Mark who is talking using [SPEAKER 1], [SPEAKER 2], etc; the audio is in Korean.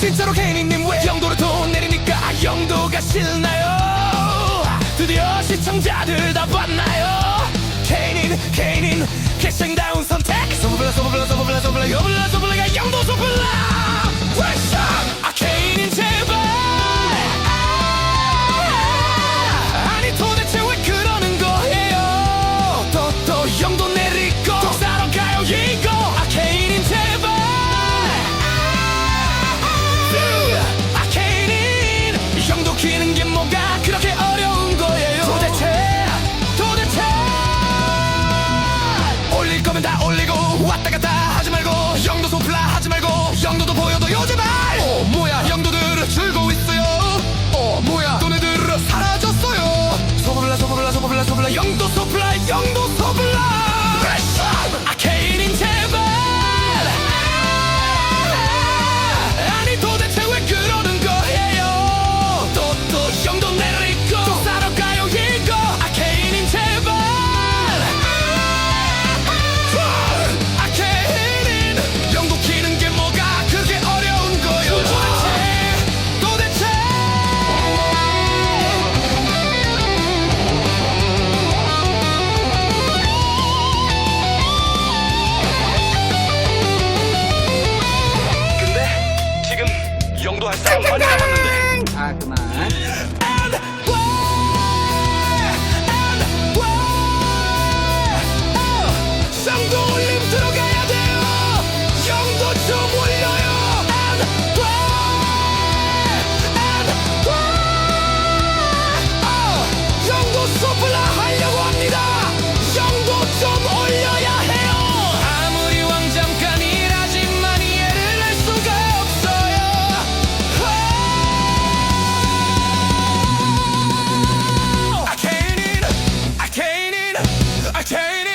[SPEAKER 1] 진짜로 케이님 왜 영도를 돈 내리니까? 영도가 싫나요? 드디어 시청자들 다 봤나요? 케이닌 케이닌 객생다운 선 할 사람 많이 남았는데.
[SPEAKER 2] 아 그만. Meditate